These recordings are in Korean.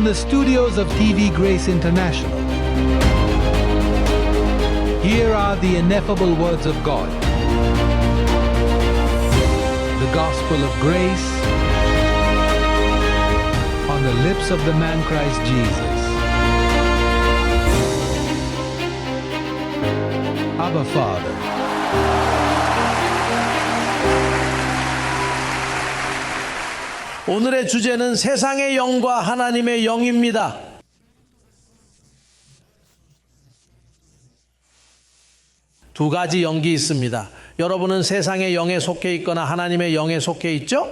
From the studios of TV Grace International, here are the ineffable words of God. The gospel of grace on the lips of the man Christ Jesus. Abba Father. 오늘의 주제는 세상의 영과 하나님의 영입니다. 두 가지 영기 있습니다. 여러분은 세상의 영에 속해 있거나 하나님의 영에 속해 있죠?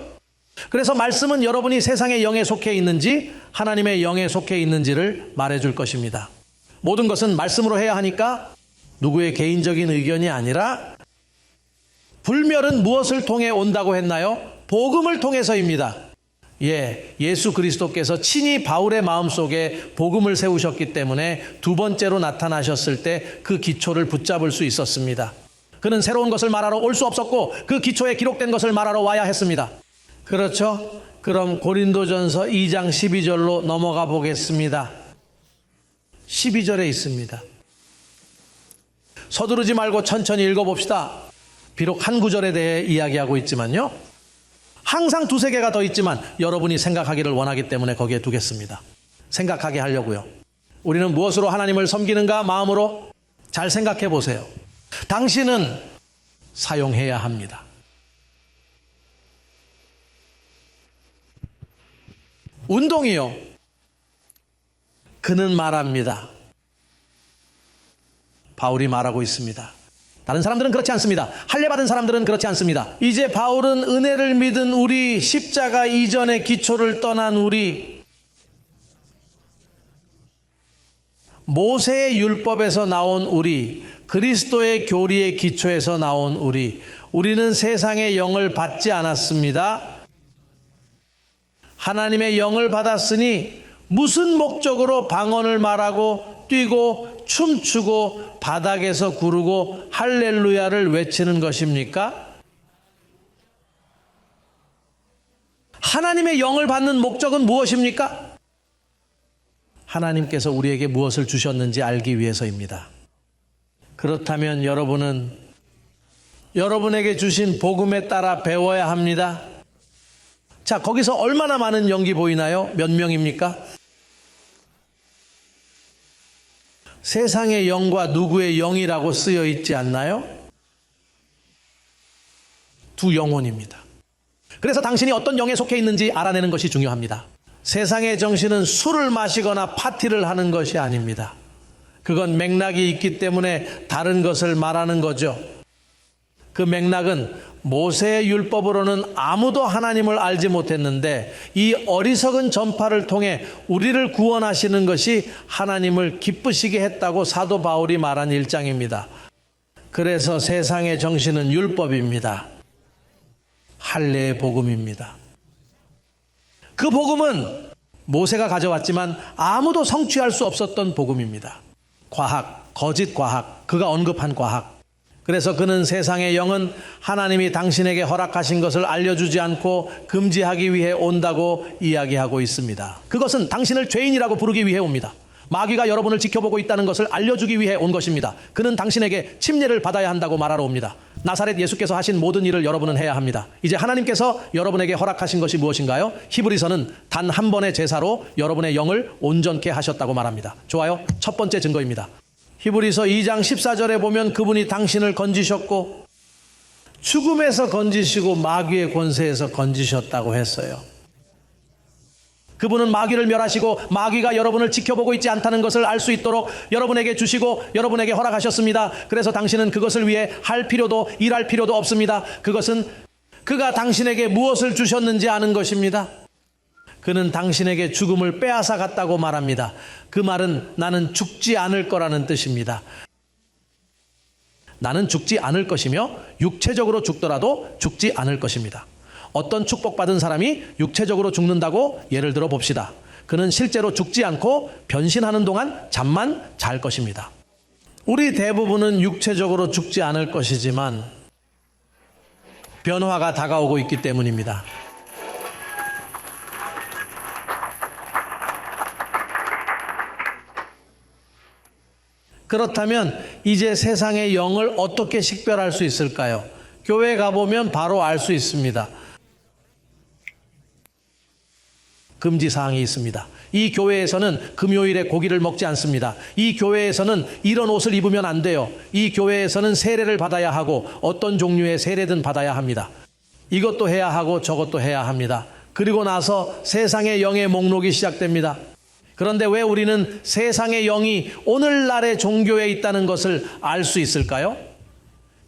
그래서 말씀은 여러분이 세상의 영에 속해 있는지 하나님의 영에 속해 있는지를 말해 줄 것입니다. 모든 것은 말씀으로 해야 하니까 누구의 개인적인 의견이 아니라 불멸은 무엇을 통해 온다고 했나요? 복음을 통해서입니다. 예, 예수 그리스도께서 친히 바울의 마음속에 복음을 세우셨기 때문에 두 번째로 나타나셨을 때 그 기초를 붙잡을 수 있었습니다. 그는 새로운 것을 말하러 올 수 없었고 그 기초에 기록된 것을 말하러 와야 했습니다. 그렇죠? 그럼 고린도전서 2장 12절로 넘어가 보겠습니다. 12절에 있습니다. 서두르지 말고 천천히 읽어봅시다. 비록 한 구절에 대해 이야기하고 있지만요. 항상 두세 개가 더 있지만 여러분이 생각하기를 원하기 때문에 거기에 두겠습니다. 생각하게 하려고요. 우리는 무엇으로 하나님을 섬기는가 마음으로 잘 생각해 보세요. 당신은 사용해야 합니다. 운동이요. 그는 말합니다. 바울이 말하고 있습니다. 다른 사람들은 그렇지 않습니다. 할례 받은 사람들은 그렇지 않습니다. 이제 바울은 은혜를 믿은 우리 십자가 이전의 기초를 떠난 우리 모세의 율법에서 나온 우리 그리스도의 교리의 기초에서 나온 우리 우리는 세상의 영을 받지 않았습니다. 하나님의 영을 받았으니 무슨 목적으로 방언을 말하고 뛰고 춤추고 바닥에서 구르고 할렐루야를 외치는 것입니까? 하나님의 영을 받는 목적은 무엇입니까? 하나님께서 우리에게 무엇을 주셨는지 알기 위해서입니다. 그렇다면 여러분은 여러분에게 주신 복음에 따라 배워야 합니다. 자, 거기서 얼마나 많은 연기 보이나요? 몇 명입니까? 세상의 영과 누구의 영이라고 쓰여 있지 않나요? 두 영혼입니다. 그래서 당신이 어떤 영에 속해 있는지 알아내는 것이 중요합니다. 세상의 정신은 술을 마시거나 파티를 하는 것이 아닙니다. 그건 맥락이 있기 때문에 다른 것을 말하는 거죠. 그 맥락은 모세의 율법으로는 아무도 하나님을 알지 못했는데 이 어리석은 전파를 통해 우리를 구원하시는 것이 하나님을 기쁘시게 했다고 사도 바울이 말한 일장입니다. 그래서 세상의 정신은 율법입니다. 할례의 복음입니다. 그 복음은 모세가 가져왔지만 아무도 성취할 수 없었던 복음입니다. 과학, 거짓 과학, 그가 언급한 과학. 그래서 그는 세상의 영은 하나님이 당신에게 허락하신 것을 알려주지 않고 금지하기 위해 온다고 이야기하고 있습니다. 그것은 당신을 죄인이라고 부르기 위해 옵니다. 마귀가 여러분을 지켜보고 있다는 것을 알려주기 위해 온 것입니다. 그는 당신에게 침례를 받아야 한다고 말하러 옵니다. 나사렛 예수께서 하신 모든 일을 여러분은 해야 합니다. 이제 하나님께서 여러분에게 허락하신 것이 무엇인가요? 히브리서는 단 한 번의 제사로 여러분의 영을 온전케 하셨다고 말합니다. 좋아요. 첫 번째 증거입니다. 히브리서 2장 14절에 보면 그분이 당신을 건지셨고 죽음에서 건지시고 마귀의 권세에서 건지셨다고 했어요. 그분은 마귀를 멸하시고 마귀가 여러분을 지켜보고 있지 않다는 것을 알 수 있도록 여러분에게 주시고 여러분에게 허락하셨습니다. 그래서 당신은 그것을 위해 할 필요도 일할 필요도 없습니다. 그것은 그가 당신에게 무엇을 주셨는지 아는 것입니다. 그는 당신에게 죽음을 빼앗아 갔다고 말합니다. 그 말은 나는 죽지 않을 거라는 뜻입니다. 나는 죽지 않을 것이며 육체적으로 죽더라도 죽지 않을 것입니다. 어떤 축복받은 사람이 육체적으로 죽는다고 예를 들어 봅시다. 그는 실제로 죽지 않고 변신하는 동안 잠만 잘 것입니다. 우리 대부분은 육체적으로 죽지 않을 것이지만 변화가 다가오고 있기 때문입니다. 그렇다면 이제 세상의 영을 어떻게 식별할 수 있을까요? 교회 가보면 바로 알 수 있습니다. 금지 사항이 있습니다. 이 교회에서는 금요일에 고기를 먹지 않습니다. 이 교회에서는 이런 옷을 입으면 안 돼요. 이 교회에서는 세례를 받아야 하고 어떤 종류의 세례든 받아야 합니다. 이것도 해야 하고 저것도 해야 합니다. 그리고 나서 세상의 영의 목록이 시작됩니다. 그런데 왜 우리는 세상의 영이 오늘날의 종교에 있다는 것을 알 수 있을까요?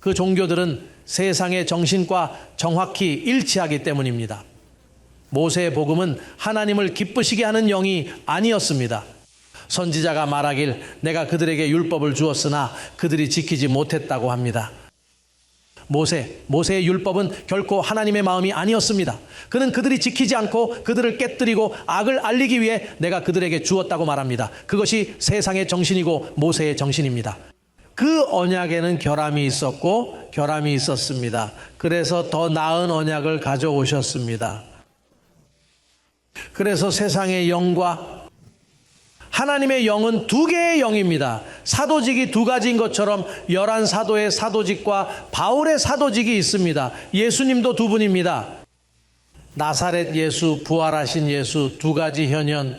그 종교들은 세상의 정신과 정확히 일치하기 때문입니다. 모세의 복음은 하나님을 기쁘시게 하는 영이 아니었습니다. 선지자가 말하길 내가 그들에게 율법을 주었으나 그들이 지키지 못했다고 합니다. 모세, 모세의 율법은 결코 하나님의 마음이 아니었습니다. 그는 그들이 지키지 않고 그들을 깨뜨리고 악을 알리기 위해 내가 그들에게 주었다고 말합니다. 그것이 세상의 정신이고 모세의 정신입니다. 그 언약에는 결함이 있었고 결함이 있었습니다. 그래서 더 나은 언약을 가져오셨습니다. 그래서 세상의 영과 하나님의 영은 두 개의 영입니다. 사도직이 두 가지인 것처럼 열한 사도의 사도직과 바울의 사도직이 있습니다. 예수님도 두 분입니다. 나사렛 예수, 부활하신 예수 두 가지 현현,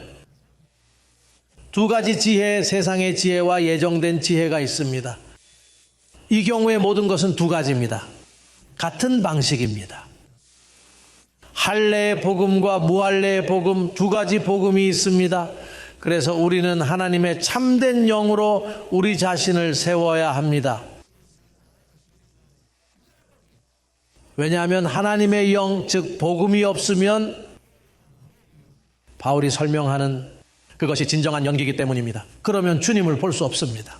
두 가지 지혜, 세상의 지혜와 예정된 지혜가 있습니다. 이 경우에 모든 것은 두 가지입니다. 같은 방식입니다. 할례의 복음과 무할례의 복음 두 가지 복음이 있습니다. 그래서 우리는 하나님의 참된 영으로 우리 자신을 세워야 합니다. 왜냐하면 하나님의 영, 즉 복음이 없으면 바울이 설명하는 그것이 진정한 연기이기 때문입니다. 그러면 주님을 볼 수 없습니다.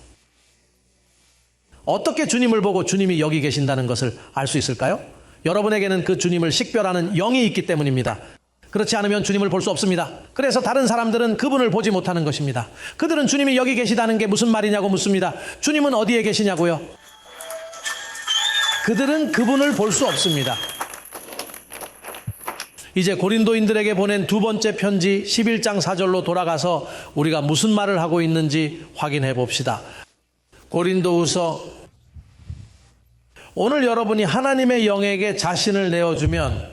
어떻게 주님을 보고 주님이 여기 계신다는 것을 알 수 있을까요? 여러분에게는 그 주님을 식별하는 영이 있기 때문입니다. 그렇지 않으면 주님을 볼 수 없습니다. 그래서 다른 사람들은 그분을 보지 못하는 것입니다. 그들은 주님이 여기 계시다는 게 무슨 말이냐고 묻습니다. 주님은 어디에 계시냐고요? 그들은 그분을 볼 수 없습니다. 이제 고린도인들에게 보낸 두 번째 편지 11장 4절로 돌아가서 우리가 무슨 말을 하고 있는지 확인해 봅시다. 고린도후서 오늘 여러분이 하나님의 영에게 자신을 내어주면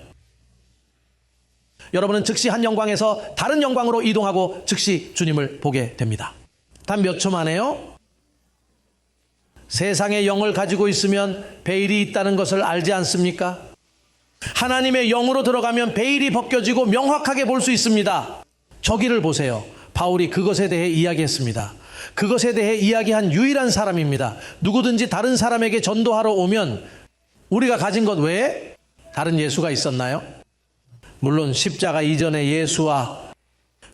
여러분은 즉시 한 영광에서 다른 영광으로 이동하고 즉시 주님을 보게 됩니다. 단 몇 초 만에요. 세상의 영을 가지고 있으면 베일이 있다는 것을 알지 않습니까? 하나님의 영으로 들어가면 베일이 벗겨지고 명확하게 볼 수 있습니다. 저기를 보세요. 바울이 그것에 대해 이야기했습니다. 그것에 대해 이야기한 유일한 사람입니다. 누구든지 다른 사람에게 전도하러 오면 우리가 가진 것 외에 다른 예수가 있었나요? 물론 십자가 이전의 예수와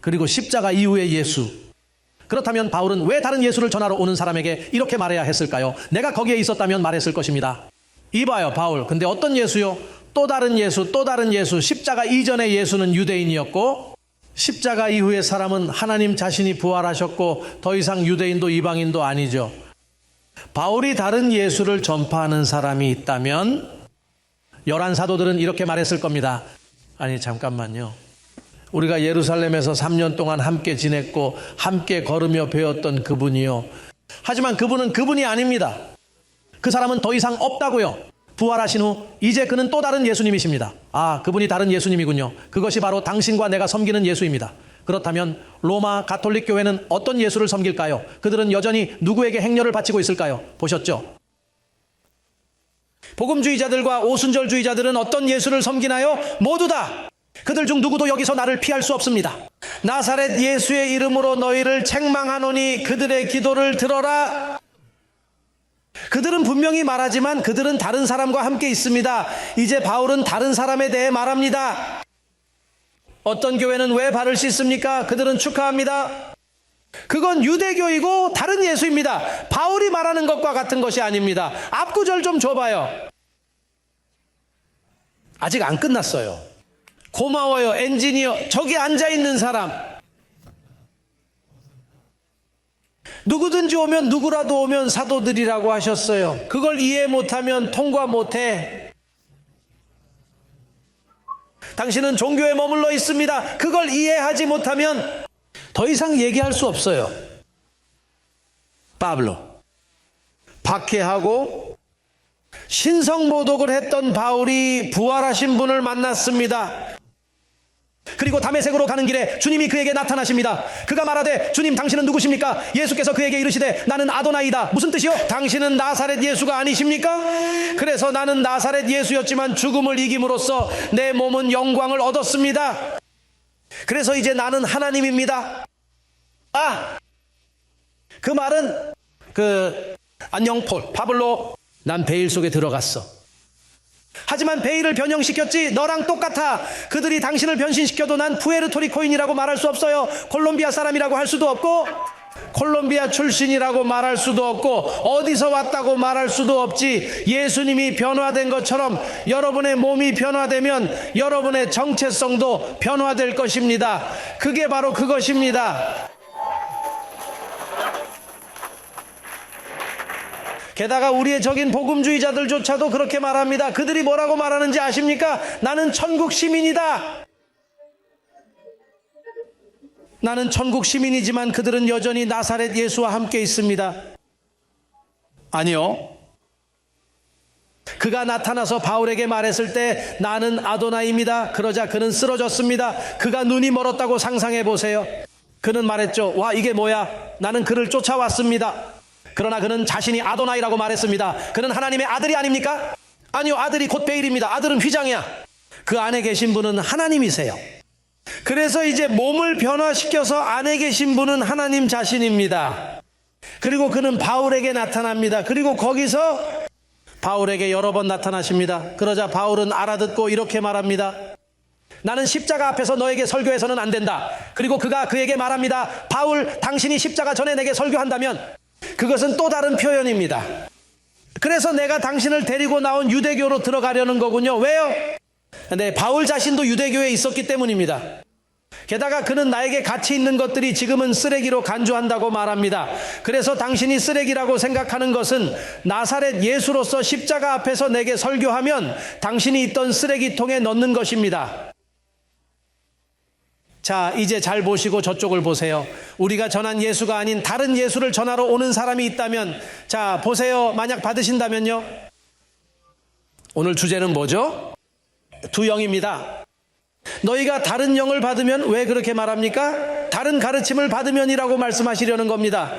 그리고 십자가 이후의 예수. 그렇다면 바울은 왜 다른 예수를 전하러 오는 사람에게 이렇게 말해야 했을까요? 내가 거기에 있었다면 말했을 것입니다. 이봐요, 바울. 근데 어떤 예수요? 또 다른 예수, 또 다른 예수. 십자가 이전의 예수는 유대인이었고, 십자가 이후의 사람은 하나님 자신이 부활하셨고, 더 이상 유대인도 이방인도 아니죠. 바울이 다른 예수를 전파하는 사람이 있다면, 열한 사도들은 이렇게 말했을 겁니다. 아니, 잠깐만요. 우리가 예루살렘에서 3년 동안 함께 지냈고, 함께 걸으며 배웠던 그분이요. 하지만 그분은 그분이 아닙니다. 그 사람은 더 이상 없다고요. 부활하신 후 이제 그는 또 다른 예수님이십니다. 아, 그분이 다른 예수님이군요. 그것이 바로 당신과 내가 섬기는 예수입니다. 그렇다면 로마 가톨릭 교회는 어떤 예수를 섬길까요? 그들은 여전히 누구에게 행렬을 바치고 있을까요? 보셨죠? 복음주의자들과 오순절주의자들은 어떤 예수를 섬기나요? 모두 다 그들 중 누구도 여기서 나를 피할 수 없습니다. 나사렛 예수의 이름으로 너희를 책망하노니 그들의 기도를 들어라. 그들은 분명히 말하지만 그들은 다른 사람과 함께 있습니다. 이제 바울은 다른 사람에 대해 말합니다. 어떤 교회는 왜 발을 씻습니까? 그들은 축하합니다. 그건 유대교이고 다른 예수입니다. 바울이 말하는 것과 같은 것이 아닙니다. 앞구절 좀 줘봐요. 아직 안 끝났어요. 고마워요, 엔지니어. 저기 앉아 있는 사람. 누구든지 오면 누구라도 오면 사도들이라고 하셨어요. 그걸 이해 못하면 통과 못해. 당신은 종교에 머물러 있습니다. 그걸 이해하지 못하면 더 이상 얘기할 수 없어요. 파블로. 박해하고 신성모독을 했던 바울이 부활하신 분을 만났습니다. 그리고 담에색으로 가는 길에 주님이 그에게 나타나십니다. 그가 말하되 주님 당신은 누구십니까? 예수께서 그에게 이르시되 나는 아도나이다. 무슨 뜻이요? 당신은 나사렛 예수가 아니십니까? 그래서 나는 나사렛 예수였지만 죽음을 이김으로써 내 몸은 영광을 얻었습니다. 그래서 이제 나는 하나님입니다. 아! 그 말은 그 안녕 폴 바블로 난 베일 속에 들어갔어. 하지만 베일을 변형시켰지 너랑 똑같아. 그들이 당신을 변신시켜도 난 푸에르토리코인이라고 말할 수 없어요. 콜롬비아 사람이라고 할 수도 없고 콜롬비아 출신이라고 말할 수도 없고 어디서 왔다고 말할 수도 없지. 예수님이 변화된 것처럼 여러분의 몸이 변화되면 여러분의 정체성도 변화될 것입니다. 그게 바로 그것입니다. 게다가 우리의 적인 복음주의자들조차도 그렇게 말합니다. 그들이 뭐라고 말하는지 아십니까? 나는 천국 시민이다. 나는 천국 시민이지만 그들은 여전히 나사렛 예수와 함께 있습니다. 아니요. 그가 나타나서 바울에게 말했을 때 나는 아도나입니다. 그러자 그는 쓰러졌습니다. 그가 눈이 멀었다고 상상해 보세요. 그는 말했죠. 와, 이게 뭐야? 나는 그를 쫓아왔습니다. 그러나 그는 자신이 아도나이라고 말했습니다. 그는 하나님의 아들이 아닙니까? 아니요, 아들이 곧 베일입니다. 아들은 휘장이야. 그 안에 계신 분은 하나님이세요. 그래서 이제 몸을 변화시켜서 안에 계신 분은 하나님 자신입니다. 그리고 그는 바울에게 나타납니다. 그리고 거기서 바울에게 여러 번 나타나십니다. 그러자 바울은 알아듣고 이렇게 말합니다. 나는 십자가 앞에서 너에게 설교해서는 안 된다. 그리고 그가 그에게 말합니다. 바울, 당신이 십자가 전에 내게 설교한다면 그것은 또 다른 표현입니다. 그래서 내가 당신을 데리고 나온 유대교로 들어가려는 거군요. 왜요? 네, 바울 자신도 유대교에 있었기 때문입니다. 게다가 그는 나에게 가치 있는 것들이 지금은 쓰레기로 간주한다고 말합니다. 그래서 당신이 쓰레기라고 생각하는 것은 나사렛 예수로서 십자가 앞에서 내게 설교하면 당신이 있던 쓰레기통에 넣는 것입니다. 자, 이제 잘 보시고 저쪽을 보세요. 우리가 전한 예수가 아닌 다른 예수를 전하러 오는 사람이 있다면, 자, 보세요. 만약 받으신다면요. 오늘 주제는 뭐죠? 두 영입니다. 너희가 다른 영을 받으면 왜 그렇게 말합니까? 다른 가르침을 받으면이라고 말씀하시려는 겁니다.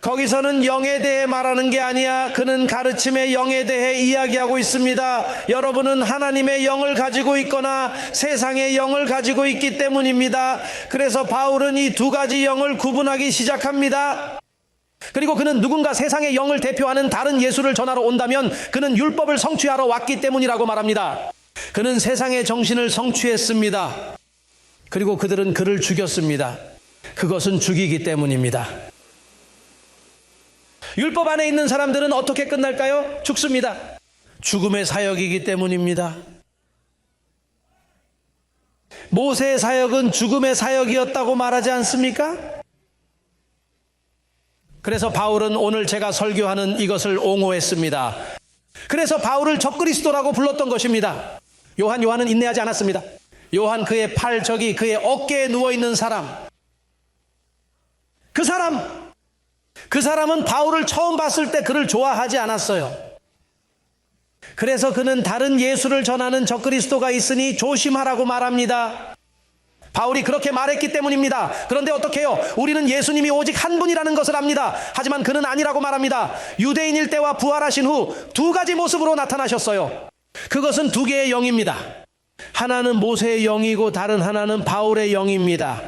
거기서는 영에 대해 말하는 게 아니야. 그는 가르침의 영에 대해 이야기하고 있습니다. 여러분은 하나님의 영을 가지고 있거나 세상의 영을 가지고 있기 때문입니다. 그래서 바울은 이 두 가지 영을 구분하기 시작합니다. 그리고 그는 누군가 세상의 영을 대표하는 다른 예수를 전하러 온다면 그는 율법을 성취하러 왔기 때문이라고 말합니다. 그는 세상의 정신을 성취했습니다. 그리고 그들은 그를 죽였습니다. 그것은 죽이기 때문입니다. 율법 안에 있는 사람들은 어떻게 끝날까요? 죽습니다. 죽음의 사역이기 때문입니다. 모세의 사역은 죽음의 사역이었다고 말하지 않습니까? 그래서 바울은 오늘 제가 설교하는 이것을 옹호했습니다. 그래서 바울을 적그리스도라고 불렀던 것입니다. 요한 요한은 인내하지 않았습니다. 요한 그의 팔 저기 그의 어깨에 누워 있는 사람. 그 사람 그 사람은 바울을 처음 봤을 때 그를 좋아하지 않았어요. 그래서 그는 다른 예수를 전하는 적그리스도가 있으니 조심하라고 말합니다. 바울이 그렇게 말했기 때문입니다. 그런데 어떻게 해요? 우리는 예수님이 오직 한 분이라는 것을 압니다. 하지만 그는 아니라고 말합니다. 유대인일 때와 부활하신 후 두 가지 모습으로 나타나셨어요. 그것은 두 개의 영입니다. 하나는 모세의 영이고 다른 하나는 바울의 영입니다.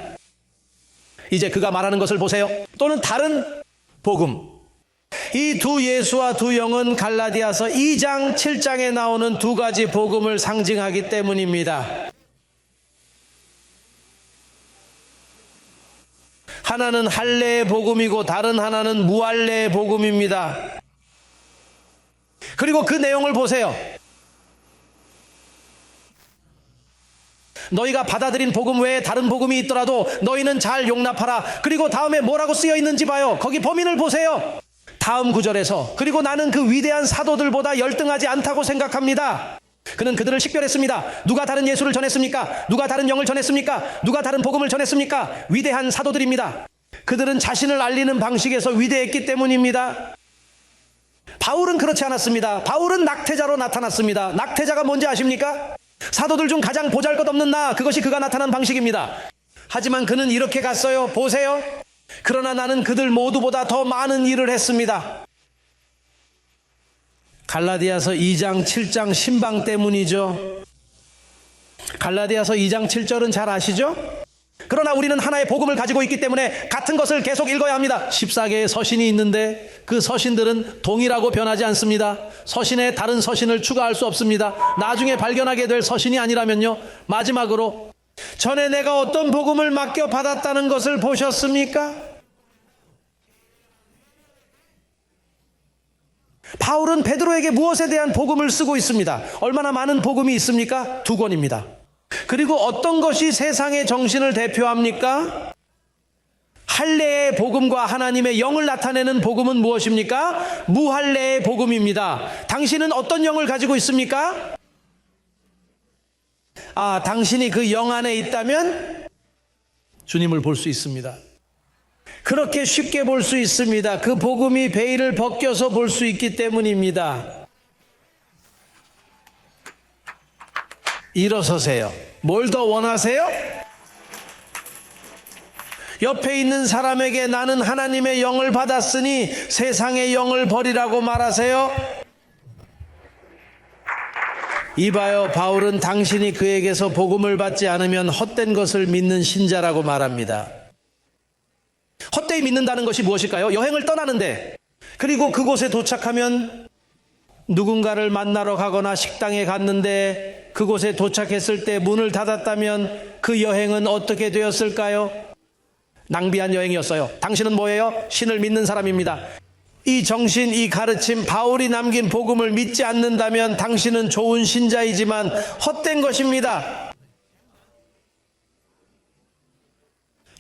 이제 그가 말하는 것을 보세요. 또는 다른 복음. 이 두 예수와 두 영은 갈라디아서 2장, 7장에 나오는 두 가지 복음을 상징하기 때문입니다. 하나는 할례의 복음이고 다른 하나는 무할례의 복음입니다. 그리고 그 내용을 보세요. 너희가 받아들인 복음 외에 다른 복음이 있더라도 너희는 잘 용납하라. 그리고 다음에 뭐라고 쓰여 있는지 봐요. 거기 범인을 보세요. 다음 구절에서 그리고 나는 그 위대한 사도들보다 열등하지 않다고 생각합니다. 그는 그들을 식별했습니다. 누가 다른 예수를 전했습니까? 누가 다른 영을 전했습니까? 누가 다른 복음을 전했습니까? 위대한 사도들입니다. 그들은 자신을 알리는 방식에서 위대했기 때문입니다. 바울은 그렇지 않았습니다. 바울은 낙태자로 나타났습니다. 낙태자가 뭔지 아십니까? 사도들 중 가장 보잘 것 없는 나, 그것이 그가 나타난 방식입니다. 하지만 그는 이렇게 갔어요. 보세요. 그러나 나는 그들 모두보다 더 많은 일을 했습니다. 갈라디아서 2장 7장 신방 때문이죠. 갈라디아서 2장 7절은 잘 아시죠? 그러나 우리는 하나의 복음을 가지고 있기 때문에 같은 것을 계속 읽어야 합니다. 14개의 서신이 있는데 그 서신들은 동일하고 변하지 않습니다. 서신에 다른 서신을 추가할 수 없습니다. 나중에 발견하게 될 서신이 아니라면요. 마지막으로 전에 내가 어떤 복음을 맡겨 받았다는 것을 보셨습니까? 바울은 베드로에게 무엇에 대한 복음을 쓰고 있습니다. 얼마나 많은 복음이 있습니까? 두 권입니다. 그리고 어떤 것이 세상의 정신을 대표합니까? 할례의 복음과 하나님의 영을 나타내는 복음은 무엇입니까? 무할례의 복음입니다. 당신은 어떤 영을 가지고 있습니까? 아, 당신이 그 영 안에 있다면 주님을 볼 수 있습니다. 그렇게 쉽게 볼 수 있습니다. 그 복음이 베일을 벗겨서 볼 수 있기 때문입니다. 일어서세요. 뭘 더 원하세요? 옆에 있는 사람에게 나는 하나님의 영을 받았으니 세상의 영을 버리라고 말하세요. 이봐요, 바울은 당신이 그에게서 복음을 받지 않으면 헛된 것을 믿는 신자라고 말합니다. 헛되이 믿는다는 것이 무엇일까요? 여행을 떠나는데 그리고 그곳에 도착하면 누군가를 만나러 가거나 식당에 갔는데 그곳에 도착했을 때 문을 닫았다면 그 여행은 어떻게 되었을까요? 낭비한 여행이었어요. 당신은 뭐예요? 신을 믿는 사람입니다. 이 정신, 이 가르침, 바울이 남긴 복음을 믿지 않는다면 당신은 좋은 신자이지만 헛된 것입니다.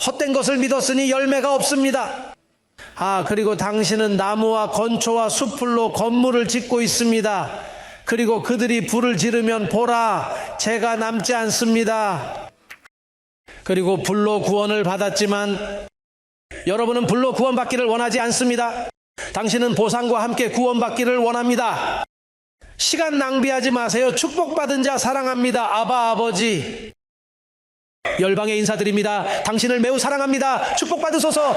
헛된 것을 믿었으니 열매가 없습니다. 아, 그리고 당신은 나무와 건초와 숲풀로 건물을 짓고 있습니다. 그리고 그들이 불을 지르면 보라, 제가 남지 않습니다. 그리고 불로 구원을 받았지만 여러분은 불로 구원받기를 원하지 않습니다. 당신은 보상과 함께 구원받기를 원합니다. 시간 낭비하지 마세요. 축복받은 자 사랑합니다. 아바 아버지. 열방에 인사드립니다. 당신을 매우 사랑합니다. 축복받으소서.